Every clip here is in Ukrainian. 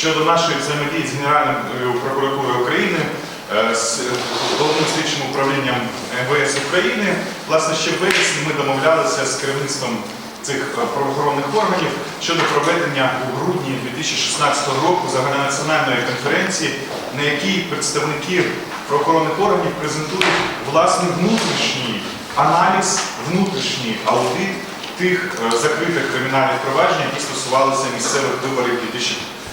щодо нашої взаємодії з Генеральною прокуратурою України, е, з головним слідчим управлінням МВС України. Власне, ще в вересні ми домовлялися з керівництвом цих е, правоохоронних органів щодо проведення у грудні 2016 року загальнонаціональної конференції, на якій представники правоохоронних органів презентують власний внутрішній аналіз, внутрішній аудит тих е, закритих кримінальних проваджень, які стосувалися місцевих виборів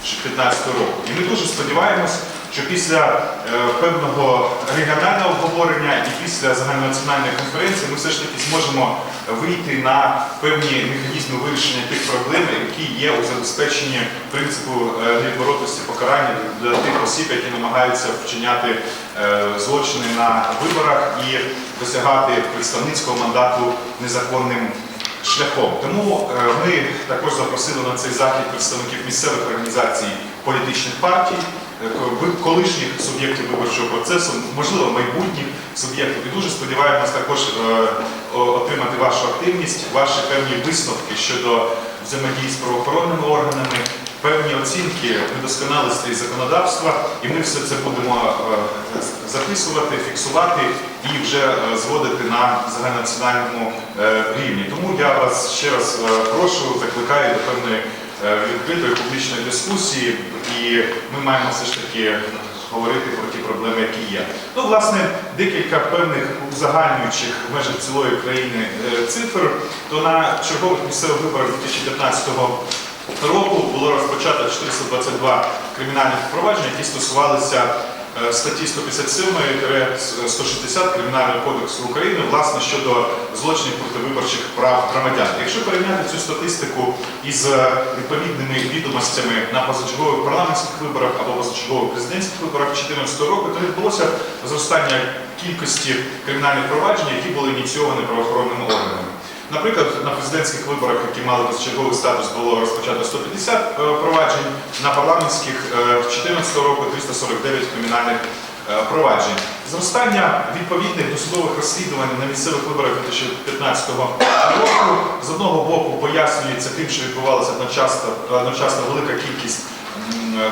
2015 року. І ми дуже сподіваємось, що після е, певного регіонального обговорення і після загальнонаціональної конференції ми все ж таки зможемо вийти на певні механізми вирішення тих проблем, які є у забезпеченні принципу е, невідворотності покарання для тих осіб, які намагаються вчиняти е, злочини на виборах і досягати представницького мандату незаконним шляхом. Тому е, ми також запросили на цей захід представників місцевих організацій політичних партій, е, колишніх суб'єктів виборчого процесу, можливо, майбутніх суб'єктів. І дуже сподіваємось також е, отримати вашу активність, ваші певні висновки щодо взаємодії з правоохоронними органами. Певні оцінки недосконалості законодавства, і ми все це будемо е, записувати, фіксувати і вже е, зводити на загальнонаціональному е, рівні. Тому я вас ще раз прошу, закликаю до певної відкритої публічної дискусії, і ми маємо все ж таки говорити про ті проблеми, які є. Ну, власне, декілька певних узагальнюючих в межах цілої країни цифр, то на чергових місцевих виборах 2015 року було розпочато 422 кримінальних проваджень, які стосувалися е, статті 157-160 Кримінального кодексу України, власне, щодо злочинів проти виборчих прав громадян. Якщо порівняти цю статистику із е, відповідними відомостями на позачергових парламентських виборах або позачергових президентських виборах 2014 року, то відбулося зростання кількості кримінальних проваджень, які були ініційовані правоохоронними органами. Наприклад, на президентських виборах, які мали позачерговий статус, було розпочато 150 е, проваджень, на парламентських е, 2014 року 349 кримінальних е, проваджень. Зростання відповідних досудових розслідувань на місцевих виборах 2015 року з одного боку пояснюється тим, що відбувалася одночасно, велика кількість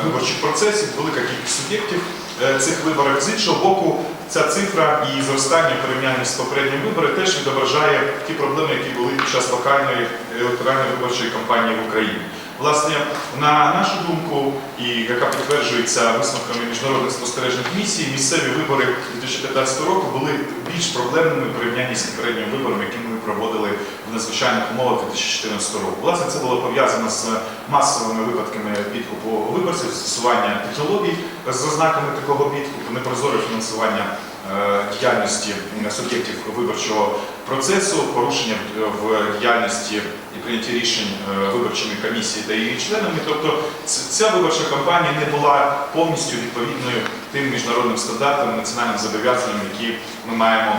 виборчих процесів, велика кількість суб'єктів е, цих виборів. З іншого боку, ця цифра і зростання в порівнянні з попередніми виборами теж відображає ті проблеми, які були під час локальної електоральної виборчої кампанії в Україні. Власне, на нашу думку, і яка підтверджується висновками міжнародних спостережних місій, місцеві вибори 2015 року були більш проблемними в порівнянні з попередніми виборами, які ми проводили в надзвичайних умовах 2014 року. Власне, це було пов'язано з масовими випадками підкупу виборців, застосування технологій з ознаками такого підкупу, непрозоре фінансування е, діяльності суб'єктів виборчого процесу, порушення в- в діяльності і прийнятті рішень е, виборчими комісії та її членами. Тобто ця виборча кампанія не була повністю відповідною тим міжнародним стандартам, національним зобов'язанням, які ми маємо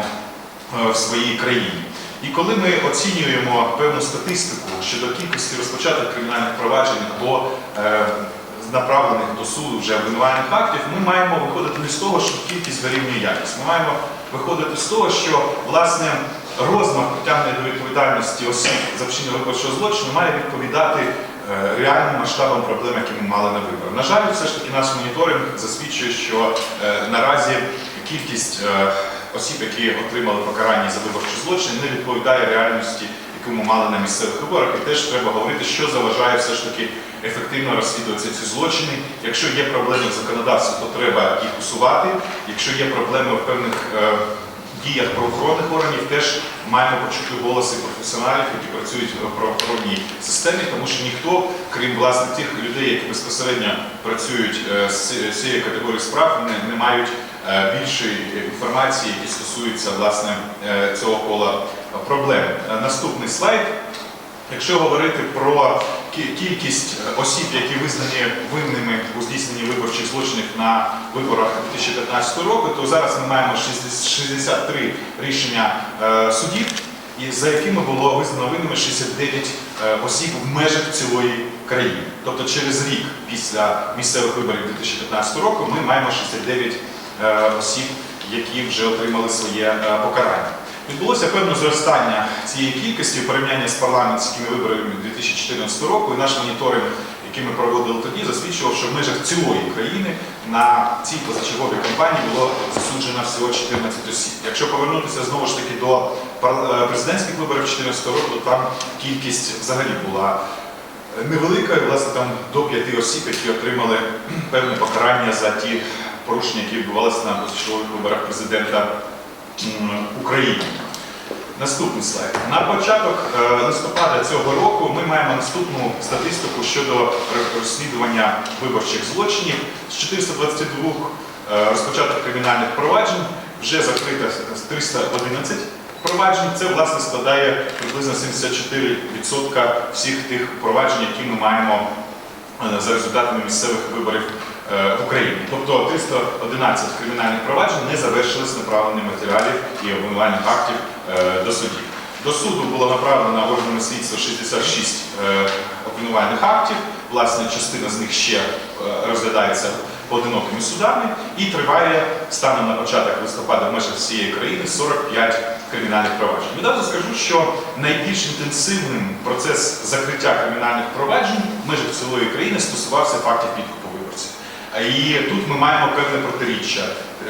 е, в своїй країні. І коли ми оцінюємо певну статистику щодо кількості розпочатих кримінальних проваджень або е, направлених до суду вже обвинувальних актів, ми маємо виходити не з того, що кількість дорівнює якість. Ми маємо виходити з того, що власне розмах притягнення до відповідальності осіб за вчинення виборчого злочину має відповідати е, реальним масштабам проблем, які ми мали на виборах. На жаль, все ж таки наш моніторинг засвідчує, що е, наразі кількість е, осіб, які отримали покарання за виборчі злочини, не відповідає реальності, яку ми мали на місцевих виборах. І теж треба говорити, що заважає все ж таки ефективно розслідувати ці злочини. Якщо є проблеми в законодавстві, то треба їх усувати. Якщо є проблеми в певних е, діях правоохоронних органів, теж маємо почути голоси професіоналів, які працюють в правоохоронній системі, тому що ніхто, крім власне тих людей, які безпосередньо працюють е, з ці- з цієї категорії справ, не, не мають більшої інформації, які стосуються власне е, цього кола проблем. Е, Наступний слайд. Якщо говорити про кількість е, осіб, які визнані винними у здійсненні виборчих злочинів на виборах 2015 року, то зараз ми маємо 60 63 рішення е, судів, за якими було визнано винними 69 е, осіб в межах цілої країни. Тобто через рік після місцевих виборів 2015 року ми маємо 69 е, осіб, які вже отримали своє е, покарання. Відбулося певне зростання цієї кількості в порівнянні з парламентськими виборами 2014 року. І наш моніторинг, який ми проводили тоді, засвідчував, що в межах цілої країни на цій позачерговій кампанії було засуджено всього 14 осіб. Якщо повернутися знову ж таки до е, президентських виборів 2014 року, то там кількість взагалі була невелика, власне, там до п'яти осіб, які отримали певне покарання за ті порушення, які відбувалися на позачергових виборах президента України. Наступний слайд. На початок е, листопада цього року ми маємо наступну статистику щодо розслідування виборчих злочинів. З 422 е, розпочатих кримінальних проваджень вже закрито 311 проваджень. Це власне складає приблизно 74% всіх тих проваджень, які ми маємо е, за результатами місцевих виборів е, в Україні. Тобто 311 кримінальних проваджень не завершились направленням матеріалів і обвинувальних актів е, до судів. До суду було направлено органами слідства 66 е, обвинувальних актів. Власне, частина з них ще розглядається поодинокими судами і триває станом на початок листопада в межах всієї країни 45 кримінальних проваджень. Відразу скажу, що найбільш інтенсивним процес закриття кримінальних проваджень в межах цілої країни стосувався фактів підкупу. І тут ми маємо певне протиріччя.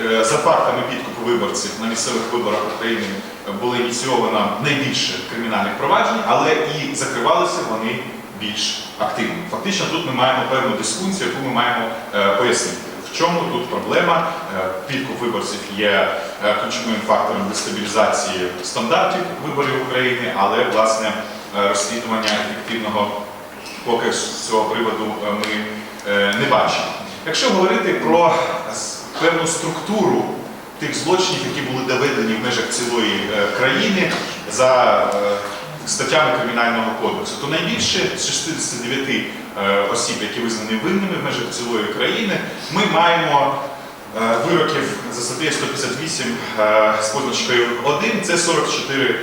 Е, За фактами підкупу виборців на місцевих виборах України було ініційовано найбільше кримінальних проваджень, але і закривалися вони більш активно. Фактично тут ми маємо певну дискусію, яку ми маємо е, пояснити. В чому тут проблема? Е, Підкуп виборців є ключовим фактором дестабілізації стандартів виборів України, але власне розслідування ефективного поки з цього приводу ми не бачимо. Якщо говорити про певну структуру тих злочинів, які були доведені в межах цілої е, країни за е, статтями Кримінального кодексу, то найбільше з 69 е, осіб, які визнані винними в межах цілої країни, ми маємо вироків за статтею 158 е, з позначкою 1, це 44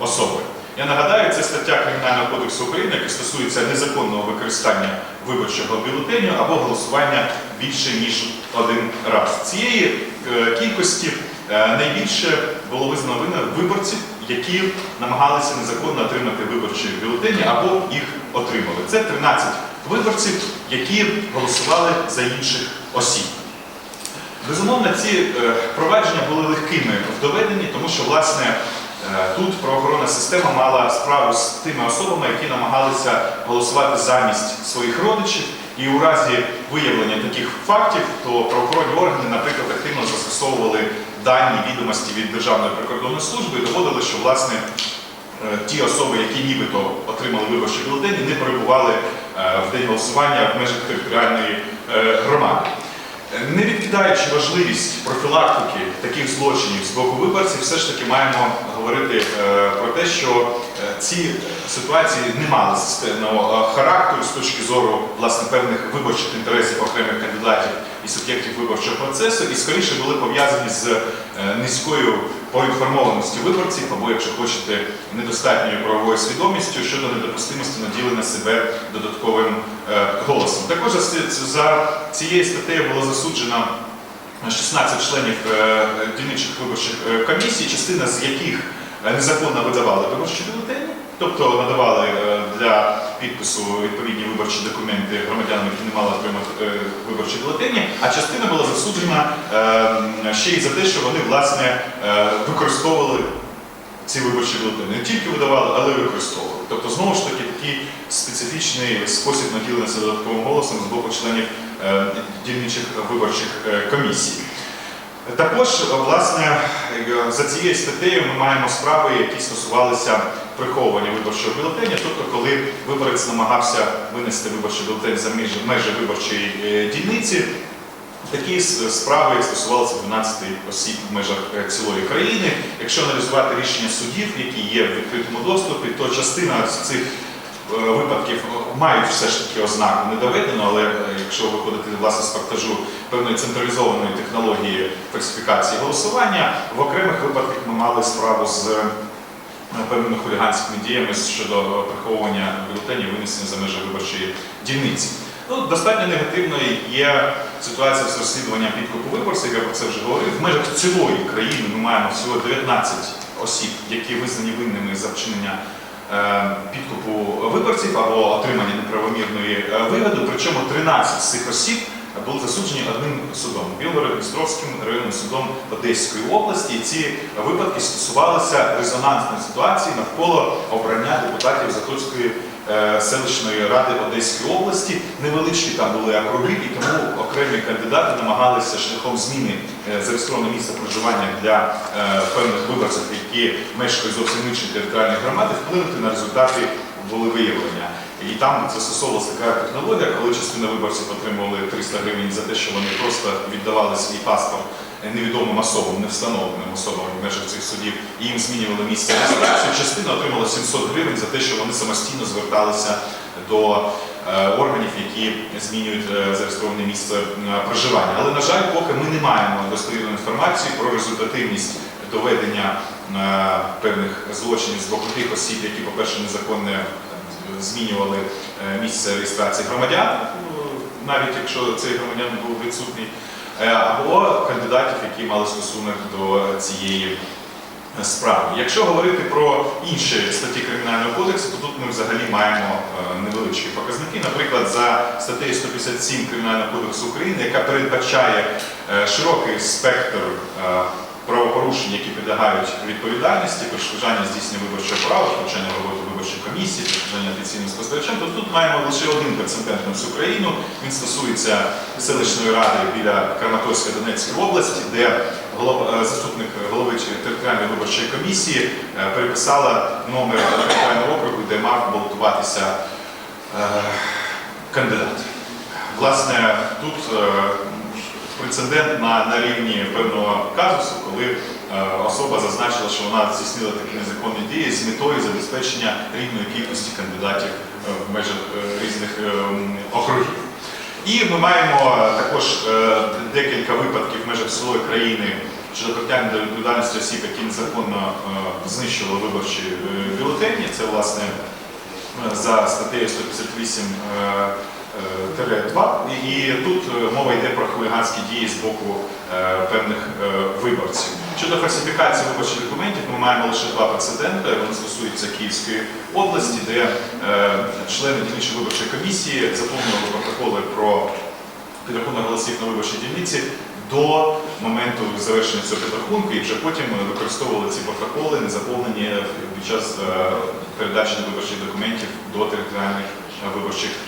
особи. Я нагадаю, це стаття Кримінального кодексу України, яка стосується незаконного використання виборчого бюлетеню або голосування більше ніж один раз. Цієї е, кількості е, найбільше було визнано виборців, які намагалися незаконно отримати виборчі бюлетені або їх отримали. Це 13 виборців, які голосували за інших осіб. Безумовно, ці е, провадження були легкими в доведенні, тому що власне тут правоохоронна система мала справу з тими особами, які намагалися голосувати замість своїх родичів. І у разі виявлення таких фактів, то правоохоронні органи, наприклад, активно застосовували дані відомості від Державної прикордонної служби і доводили, що власне е, ті особи, які нібито отримали виборчі бюлетені, не перебували е, в день голосування в межах територіальної е, громади. Не відкидаючи важливість профілактики таких злочинів з боку виборців, все ж таки маємо говорити е, про те, що е, ці ситуації не мали системного е, характеру з точки зору власне певних виборчих інтересів окремих кандидатів і суб'єктів виборчого процесу, і скоріше були пов'язані з низькою поінформованістю виборців, або, якщо хочете, недостатньою правовою свідомістю щодо недопустимості наділення себе додатковим е, голосом. Також за цією статтею було засуджено 16 членів е, дільничих виборчих е, комісій, частина з яких незаконно видавали виборчі бюлетені, тобто надавали для підпису відповідні виборчі документи громадянам, які не мали отримати е, виборчі бюлетені, а частина була засуджена е, ще й за те, що вони власне е, використовували ці виборчі бюлетені. Не тільки видавали, але й використовували. Тобто, знову ж таки, такий специфічний спосіб наділення додатковим голосом з боку членів е, дільничих виборчих комісій. Також, власне, за цією статтею ми маємо справи, які стосувалися приховування виборчого бюлетеня, тобто коли виборець намагався винести виборчий бюлетень за межі, виборчої е, дільниці. Такі справи стосувалися 12 осіб в межах е, цілої країни. Якщо аналізувати рішення судів, які є в відкритому доступі, то частина цих випадків мають все ж таки ознаку не доведено, але е, якщо виходити власне з фактажу певної централізованої технології фальсифікації голосування, в окремих випадках ми мали справу з е, певними хуліганськими діями щодо приховування бюлетенів, винесення за межі виборчої дільниці. Ну, достатньо негативною є ситуація з розслідуванням підкупу виборців, я про це вже говорив. В межах цілої країни ми маємо всього 19 осіб, які визнані винними за вчинення е, підкупу виборців або отримання неправомірної е, вигоди. Причому 13 з цих осіб були засуджені одним судом Білгород-Дністровським районним судом Одеської області. І ці випадки стосувалися резонансної ситуації навколо обрання депутатів Затоцької е, селищної ради Одеської області. Невеличкі там були округи, і тому окремі кандидати намагалися шляхом зміни е, зареєстрованого місця проживання для е, певних виборців, які мешкають зовсім іншої територіальної громади, вплинути на результати волевиявлення. І там застосовувалася така технологія, коли частина виборців отримували 300 гривень за те, що вони просто віддавали свій паспорт невідомим особам, не встановленим особам в межах цих судів, і їм змінювали місце реєстрації. Частина отримала 700 гривень за те, що вони самостійно зверталися до е, органів, які змінюють е, зареєстроване місце е, проживання. Але на жаль, поки ми не маємо достовірної інформації про результативність доведення певних злочинів з боку тих осіб, які, по-перше, незаконно змінювали місце реєстрації громадян, ну, навіть якщо цей громадян був відсутній, або кандидатів, які мали стосунок до цієї е, справи. Якщо говорити про інші статті Кримінального кодексу, то тут ми взагалі маємо е, невеличкі показники. Наприклад, за статтею 157 Кримінального кодексу України, яка передбачає е, широкий спектр е, правопорушень, які підлягають відповідальності, перешкоджання здійснення виборчого права, втручання в роботу виборчої комісії, перешкоджання офіційним спостерігачем, то тут маємо лише один прецедент на всю країну. Він стосується селищної ради біля Краматорської Донецької області, де е, заступник голови територіальної виборчої комісії е, переписала номер територіального округу, де мав балотуватися е, кандидат. Власне, тут прецедент на, на рівні певного казусу, коли е, особа зазначила, що вона здійснила такі незаконні дії з метою забезпечення рівної кількості кандидатів е, в межах е, різних округів. І ми маємо також декілька випадків в межах цілої країни щодо притягнення до відповідальності осіб, які незаконно знищували виборчі бюлетені. Це власне за статтею 158 е, е, 2. І, і тут е, мова йде про хуліганські дії з боку е, певних е, виборців. Щодо фальсифікації виборчих документів, ми маємо лише два прецеденти. Вони стосуються Київської області, де е, члени дільничої виборчої комісії заповнювали протоколи про підрахунок голосів на виборчій дільниці до моменту завершення цього підрахунку, і вже потім використовували ці протоколи, не заповнені під час е, передачі виборчих документів до територіальних е, виборчих е,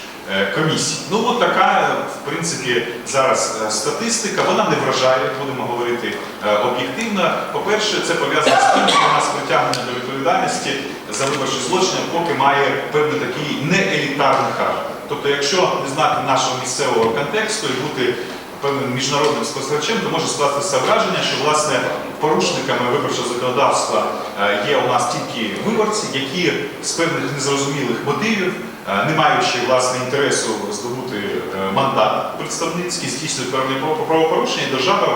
комісій. Ну от така, е, в принципі, зараз е, статистика. Вона не вражає, будемо говорити е, об'єктивно. По-перше, це пов'язано з тим, що у нас притягнення до відповідальності за виборчі злочини поки має певний такий неелітарний характер. Тобто, якщо не знати нашого місцевого контексту і бути певним міжнародним спостерігачем, то може скластися враження, що власне порушниками виборчого законодавства е, є у нас тільки виборці, які з певних незрозумілих мотивів, е, не маючи власне інтересу здобути е, мандат представницький, здійснюють певні право- правопорушення, держава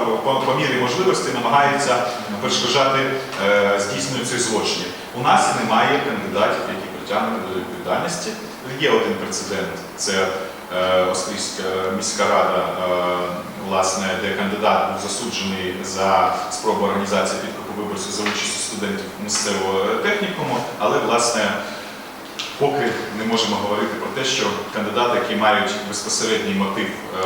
по, мірі можливості намагається перешкоджати е, здійсненню цих злочинів. У нас немає кандидатів, які притягнені до відповідальності. Є один прецедент. Це е, Острівська міська рада, е, власне, де кандидат був засуджений за спробу організації підкупу виборців за участю студентів місцевого технікуму, але власне. Поки не можемо говорити про те, що кандидати, які мають безпосередній мотив е,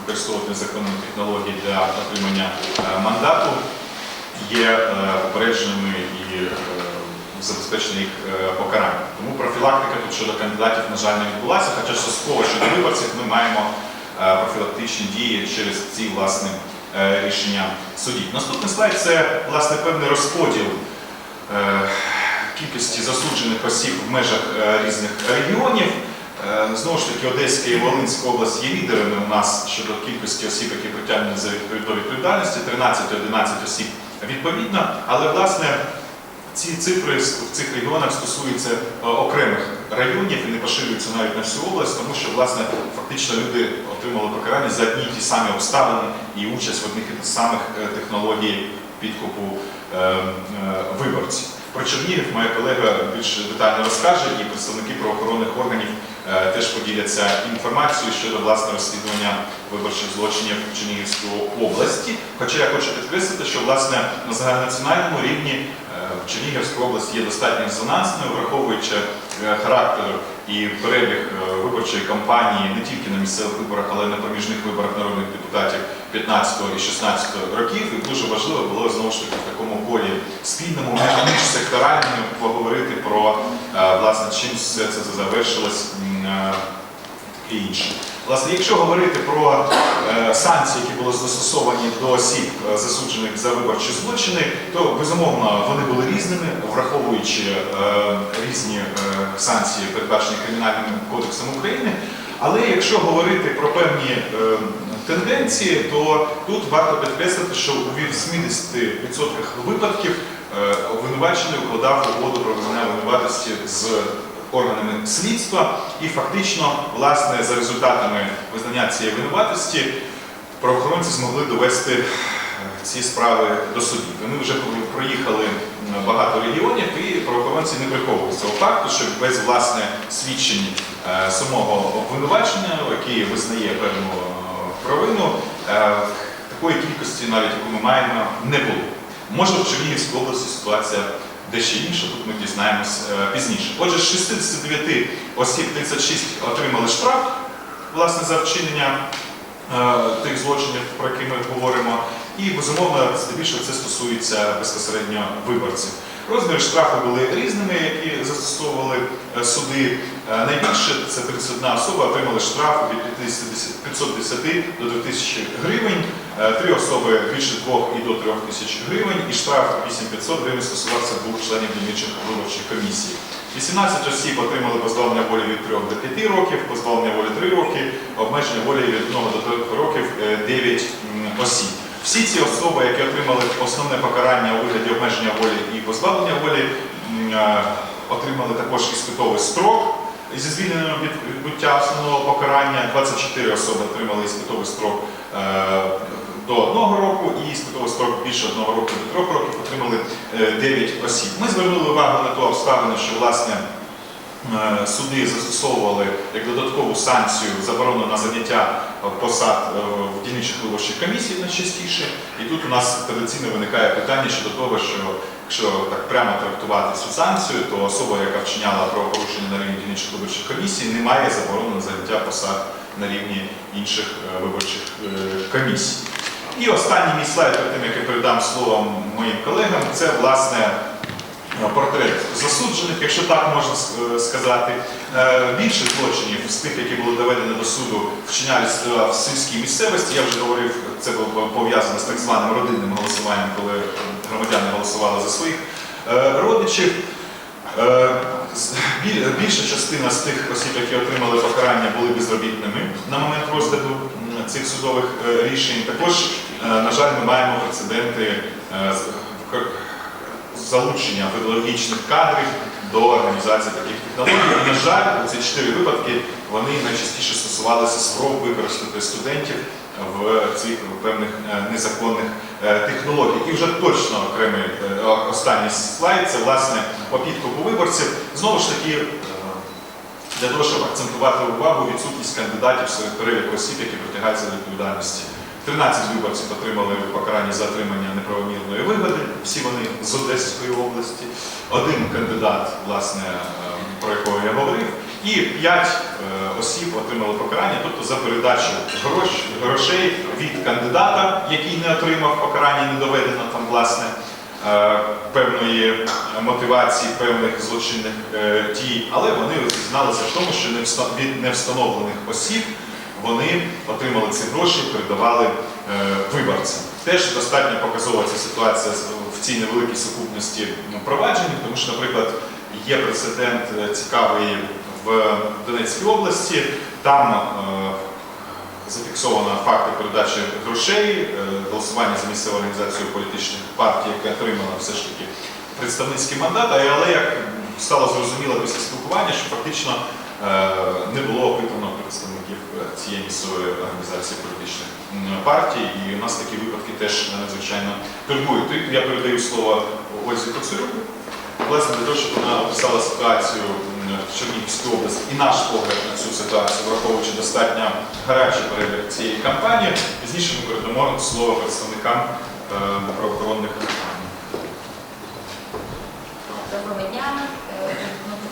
використовувати незаконні технології для отримання е, мандату, є е, попередженими і е, їх е, покарання. Тому профілактика тут щодо кандидатів, на жаль, не відбулася, хоча частково щодо виборців ми маємо е, профілактичні дії через ці власне е, рішення судів. Наступний слайд це власне певний розподіл е, кількості засуджених осіб в межах е, різних регіонів. Е, Знову ж таки, Одеська і Волинська область є лідерами у нас щодо кількості осіб, які притягнені за до відповідальності, 13-11 осіб відповідно. Але власне ці цифри в цих регіонах стосуються е, окремих районів і не поширюються навіть на всю область, тому що власне фактично люди отримали покарання за одні й ті самі обставини і участь в одних і тих самих технологій підкупу виборців. Про Чернігів моя колега більш детально розкаже, і представники правоохоронних органів е, теж поділяться інформацією щодо власне розслідування виборчих злочинів Чернігівської області. Хоча я хочу підкреслити, що власне на загальнонаціональному рівні Чернігівська область є достатньо резонансною, враховуючи е, характер і перебіг е, виборчої кампанії не тільки на місцевих виборах, але й на проміжних виборах народних депутатів 15 і 16 років. І дуже важливо було знову ж таки в такому полі спільному, міжсекторальному поговорити про е, власне чим все це завершилось і інше. Власне, якщо говорити про е, санкції, які були застосовані до осіб, е, засуджених за виборчі злочини, то безумовно вони були різними, враховуючи е, різні е, санкції, передбачені Кримінальним кодексом України. Але якщо говорити про певні е, тенденції, то тут варто підкреслити, що у 80% випадків е, обвинувачений укладав угоду про визнання винуватості з органами слідства, і фактично, власне, за результатами визнання цієї винуватості, правоохоронці змогли довести е, ці справи до судів. Вони вже проїхали багато регіонів, і правоохоронці не приховують цього факту, що без власне свідчень е, самого обвинувачення, який визнає певну е, провину, такої кількості, навіть яку ми маємо, не було. Може, в Чернігівській області ситуація дещо інша, тут ми дізнаємось е, пізніше. Отже, з 69 осіб 36 отримали штраф власне за вчинення е, тих злочинів, про які ми говоримо. І безумовно, здебільшого це стосується безпосередньо виборців. Розміри штрафу були різними, які застосовували е, суди. Найбільше це 31 особа отримали штраф від 50 510 до 2000 гривень. Е, Три особи більше 2 і до 3 тисяч гривень, і штраф 8500 гривень стосувався двох членів дільничих виборчих комісій. 18 осіб отримали позбавлення волі від 3 до 5 років, позбавлення волі 3 роки, обмеження волі від 1 до 3 років е, 9 осіб. Всі ці особи, які отримали основне покарання у вигляді обмеження волі і позбавлення волі, е, отримали також іспитовий строк зі звільненням від відбуття основного покарання. 24 особи отримали іспитовий строк е, до одного року і іспитовий строк більше одного року до трьох років отримали е, 9 осіб. Ми звернули увагу на ту обставину, що власне. Е, Суди застосовували як додаткову санкцію заборону на заняття посад е, в дільничих виборчих комісій найчастіше. І тут у нас традиційно виникає питання щодо того, що якщо так прямо трактувати цю санкцію, то особа, яка вчиняла правопорушення на рівні дільничих виборчих комісій, не має заборони на заняття посад на рівні інших е, виборчих е, комісій. І останній мій слайд, перед тим як я передам слово моїм колегам, це власне портрет засуджених, якщо так можна е, сказати. Е, Більше злочинів з тих, які були доведені до суду, вчинялися в сільській місцевості. Я вже говорив, це було пов'язано з так званим родинним голосуванням, коли громадяни голосували за своїх е, родичів. Е, Більша частина з тих осіб, які отримали покарання, були безробітними на момент розгляду цих судових е, рішень. Також, е, на жаль, ми маємо прецеденти е, залучення педагогічних кадрів до організації таких технологій. І, на жаль, ці чотири випадки вони найчастіше стосувалися спроб використати студентів в цих певних незаконних технологій. І вже точно окремий останній слайд це власне по виборців. Знову ж таки. Е, Для того, щоб акцентувати увагу відсутність кандидатів серед переліку осіб, які притягаються до відповідальності. 13 виборців отримали покарання за отримання неправомірної вигоди, всі вони з Одеської області. Один кандидат, власне, е, про якого я говорив, і 5 осіб отримали покарання, тобто за передачу грош- грошей від кандидата, який не отримав покарання, не доведено там, власне, е, певної е, мотивації, певних злочинних е, дій, але вони зізналися в тому, що від невстановлених осіб вони отримали ці гроші, передавали е, виборцям. Теж достатньо показова ця ситуація в цій невеликій сукупності ну, проваджень, тому що, наприклад, є прецедент цікавий в Донецькій області. Там зафіксовано факти передачі грошей, е, голосування за місцеву організацію політичних партій, яка отримала все ж таки представницький мандат, але як стало зрозуміло після спілкування, що фактично е, не було опитано представників е, цієї місцевої організації політичних партій, і у нас такі випадки теж надзвичайно турбують. Я передаю слово Ользі Коцурюк, власне, для того, щоб вона описала ситуацію в Чернігівській області і наш погляд на цю ситуацію, враховуючи достатньо гарячий перебіг цієї кампанії. Пізніше ми передамо слово представникам е, правоохоронних органів.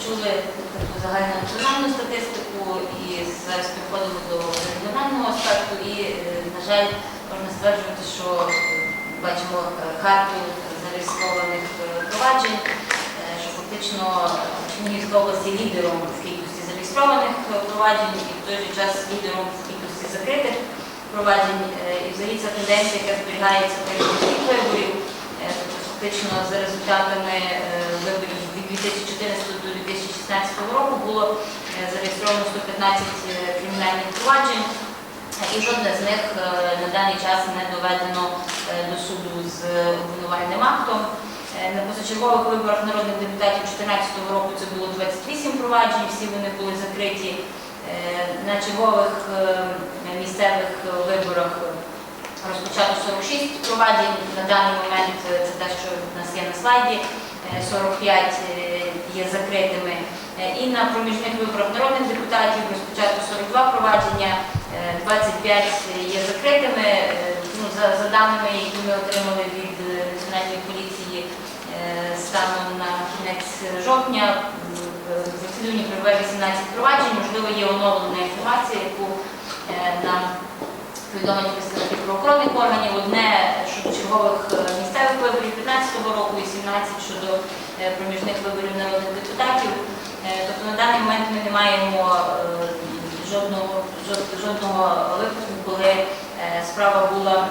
чули таку загальнонаціональну статистику і зараз переходимо до регіонального аспекту. І, е, на жаль, можна стверджувати, що е, бачимо е, карту зареєстрованих е, проваджень, е, фактично Чернігівська область є лідером в кількості зареєстрованих проваджень і в той же час лідером в кількості закритих проваджень. Е, І взагалі ця тенденція, яка зберігається всіх виборів, Е, тобто фактично за результатами е, виборів від 2014 до 2016 року було зареєстровано 115 е, кримінальних проваджень, і жодне з них на даний час не доведено до суду з обвинувальним актом. Е, На позачергових виборах народних депутатів 2014 року це було 28 проваджень, всі вони були закриті. Е, На чергових е, місцевих виборах розпочато 46 проваджень. На даний момент це те, що в нас є на слайді. е, 45 е, є закритими. І на проміжних виборах народних депутатів розпочато 42 провадження, е, 25 є закритими. Ну, за, за даними, які ми отримали від е, Національної поліції е, станом на кінець жовтня, розслідуванні перебуває 18 проваджень. Можливо, є оновлена інформація, яку е, нам повідомлені представники правоохоронних органів, одне щодо чергових е, місцевих виборів 2015 року і 17 щодо е, проміжних виборів народних депутатів. Тобто на даний момент ми не маємо жодного, жод- жодного випадку, коли справа була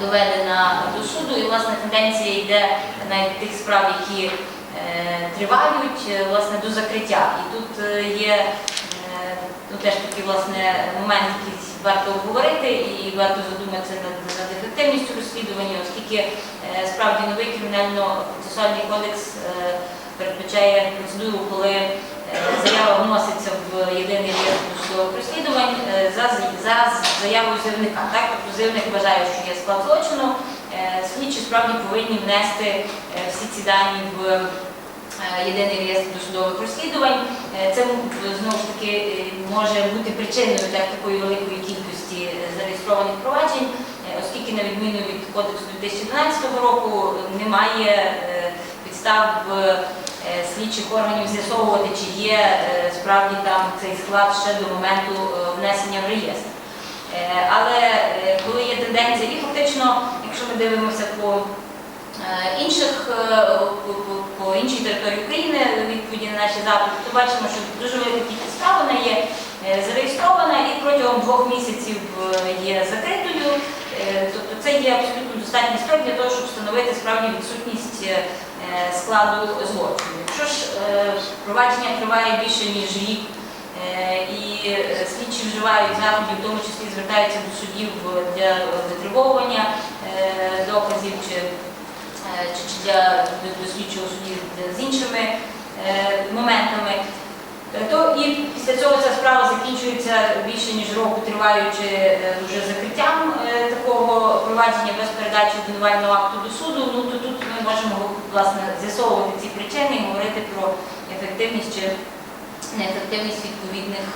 доведена до суду, і власне тенденція йде навіть тих справ, які тривають, е, власне, до закриття. І тут е, є е, ну, теж такий власне момент, який варто обговорити і варто задуматися над, над ефективністю розслідування, оскільки е, справді новий кримінально-процесуальний кодекс е, передбачає процедуру, коли е, заява вноситься в єдиний реєстр розслідувань е, за, за заявою заявника. Так? Тобто заявник вважає, що є склад злочину, е, слідчі справді повинні внести е, всі ці дані в е, єдиний реєстр досудових розслідувань. Е, Це знову ж таки е, може бути причиною так, такої великої кількості е, зареєстрованих проваджень, е, оскільки на відміну від кодексу 2012 року е, немає е, підстав е, слідчих органів з'ясовувати, чи є е, справді там цей склад ще до моменту е, внесення в реєстр. Е, Але е, коли є тенденція, і фактично, якщо ми дивимося по е, інших е, по, іншій території України відповіді на наші запити, то бачимо, що дуже велика кількість справ вона є е, зареєстрована і протягом двох місяців е, є закритою. Е, Тобто це є абсолютно достатній строк для того, щоб встановити справді відсутність е, складу злочину. Якщо ж е, провадження триває більше ніж рік, Е, і е, слідчі вживають заходів, в тому числі звертаються до судів для витребовування е, доказів чи, е, чи, чи для слідчого судді з іншими е, моментами. Е, То і після цього ця справа закінчується більше ніж року, триваючи е, вже закриттям е, такого провадження без передачі обвинувального акту до суду. Ну то тут ми можемо власне з'ясовувати ці причини і говорити про ефективність чи неефективність відповідних,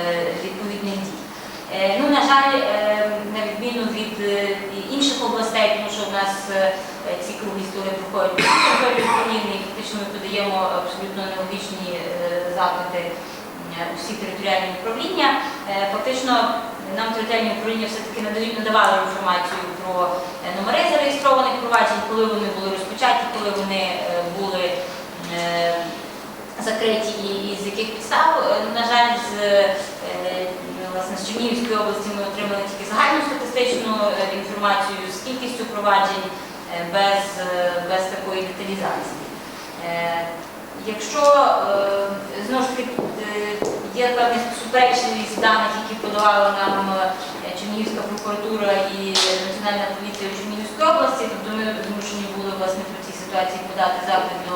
е, відповідних дій. Е, Ну, на жаль, е, на відміну від е, інших областей, тому що в нас ці круглі столи проходять території України, і фактично ми подаємо абсолютно аналогічні е, запити у всі територіальні управління. Фактично нам територіальні управління все-таки надавали інформацію про номери зареєстрованих проваджень, коли вони були розпочаті, коли вони були закриті і, з яких підстав. На жаль, Чернігівської області ми отримали тільки загальну статистичну е, інформацію з кількістю проваджень е, без, е, без такої деталізації. Якщо знову ж таки є певна суперечливість даних, які подавала нам Чернігівська прокуратура і Національна поліція в Чернігівській області, тобто ми змушені були власне по цій ситуації подати запит до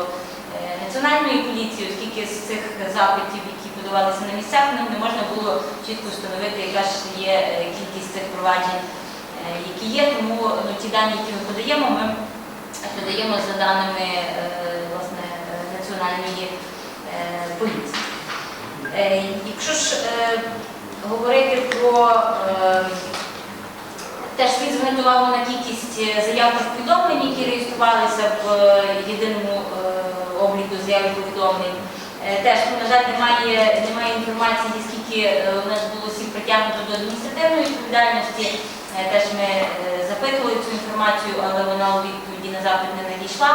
національної поліції, оскільки з цих запитів, які подавалися на місцях, нам не можна було чітко встановити, яка ж є е, кількість цих проваджень, е, які є. Тому ну, ті дані, які ми подаємо, ми подаємо за даними е, власне національної поліції. Якщо ж говорити про е, Теж слід звернути увагу на кількість заяв про повідомлень, які реєструвалися в єдиному обліку заяв повідомлень. Е, Теж, на жаль, немає, немає інформації, скільки е, у нас було всіх притягнуто до адміністративної відповідальності. Е, Теж ми запитували цю інформацію, але вона у відповіді на запит не надійшла.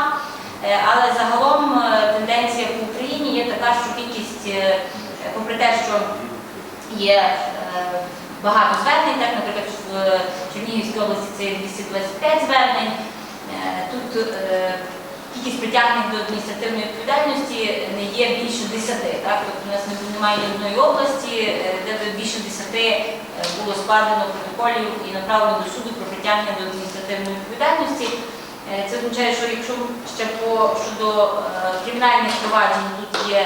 Але загалом тенденція по Україні є така, що кількість, попри те, що є багато звернень, так, наприклад, в Чернігівській області це 225 звернень. Тут кількість притягнених до адміністративної відповідальності не є більше 10. Так? Тобто у нас немає одної області, е, де більше 10 е, було складено протоколів і направлено до суду про притягнення до адміністративної відповідальності. Е, Це означає, що якщо ще по щодо кримінальних проваджень тут є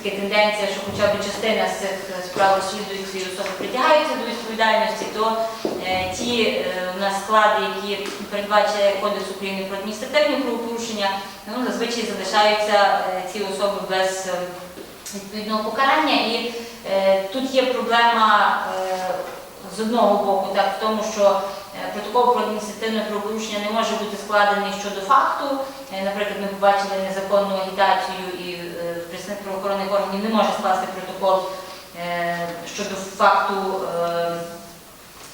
все-таки тенденція, що хоча б частина з цих справ розслідується і особи притягаються до відповідальності, то е, ті е, у нас склади, які передбачає Кодекс України про адміністративні правопорушення, ну, зазвичай залишаються е, ці особи без е, відповідного покарання. І е, тут є проблема е, з одного боку, так, в тому, що е, протокол про адміністративне правопорушення не може бути складений щодо факту. Е, Наприклад, ми побачили незаконну агітацію і е, представник правоохоронних органів не може скласти протокол е, щодо факту, е,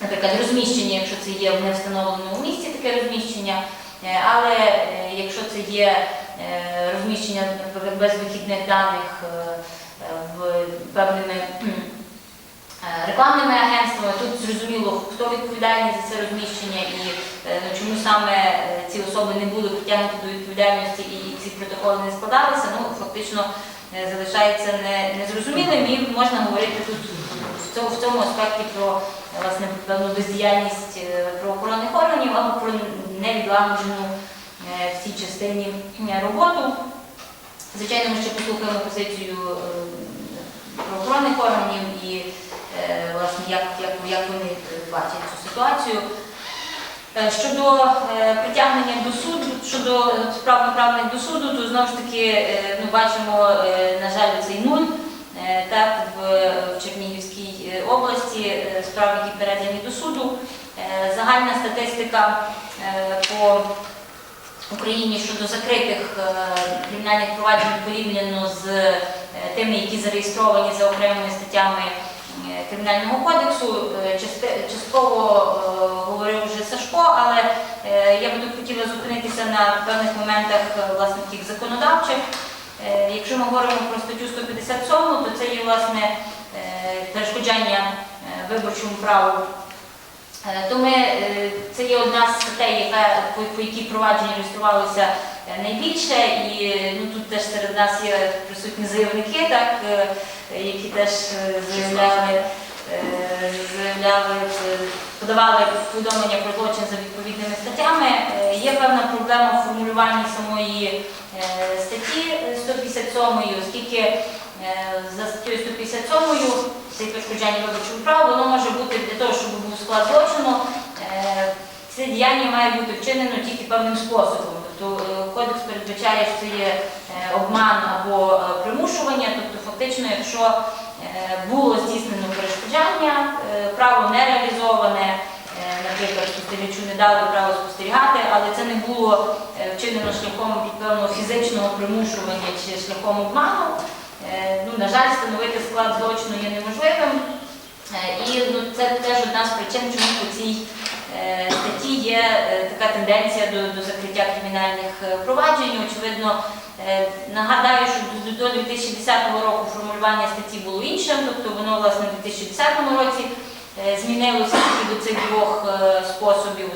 наприклад, розміщення, якщо це є в невстановленому місці таке розміщення. Е, Але якщо це є розміщення без вихідних даних певними рекламними агентствами, тут зрозуміло, хто відповідальний за це розміщення і ну, чому саме ці особи не були притягнуті до відповідальності і ці протоколи не складалися, ну фактично залишається незрозумілим і можна говорити тут в цьому, аспекті про е, власне певну бездіяльність е, правоохоронних органів або про невідлагоджену е, в цій частині е, роботу. Звичайно, ми ще послухаємо позицію е, правоохоронних органів і е, власне як, як, як вони е, бачать цю ситуацію. Е, Щодо е, притягнення до суду, щодо справ направлених до суду, то знову ж таки е, ну, бачимо, на жаль, цей нуль. Так, в, Чернігівській області справи, які передані до суду. Загальна статистика по Україні щодо закритих кримінальних проваджень порівняно з тими, які зареєстровані за окремими статтями Кримінального кодексу. Е, Частково е, говорив вже Сашко, але е, я би тут хотіла зупинитися на певних моментах власне таких законодавчих. Якщо ми говоримо про статтю 157, то це є власне перешкоджання виборчому праву То ми, е, це є одна з статей, по, якій провадження реєструвалося е, найбільше, і е, ну, тут теж серед нас є присутні заявники, е, які теж е, е, е, подавали повідомлення про злочин за відповідними статтями. Е, Є певна проблема в формулюванні самої е, статті е, 157, оскільки е, за статтею 157 це перешкоджання виборчого права, воно може бути для того, щоб був склад злочину. е, Це діяння має бути вчинено тільки певним способом. Тобто е, кодекс передбачає, що це є е, обман або е, примушування. Тобто, фактично, якщо е, було здійснено перешкоджання, е, право не реалізоване, е, наприклад, спостерігачу не дали право спостерігати, але це не було е, вчинено шляхом певного фізичного примушування чи шляхом обману. Е, Ну, на жаль, встановити склад злочину є неможливим. Е, І ну, це теж одна з причин, чому по цій е, статті є така тенденція до, до закриття кримінальних проваджень. Очевидно, нагадаю, що до, до 2010 року формулювання статті було іншим, тобто воно власне в 2010 році змінилося до цих двох способів.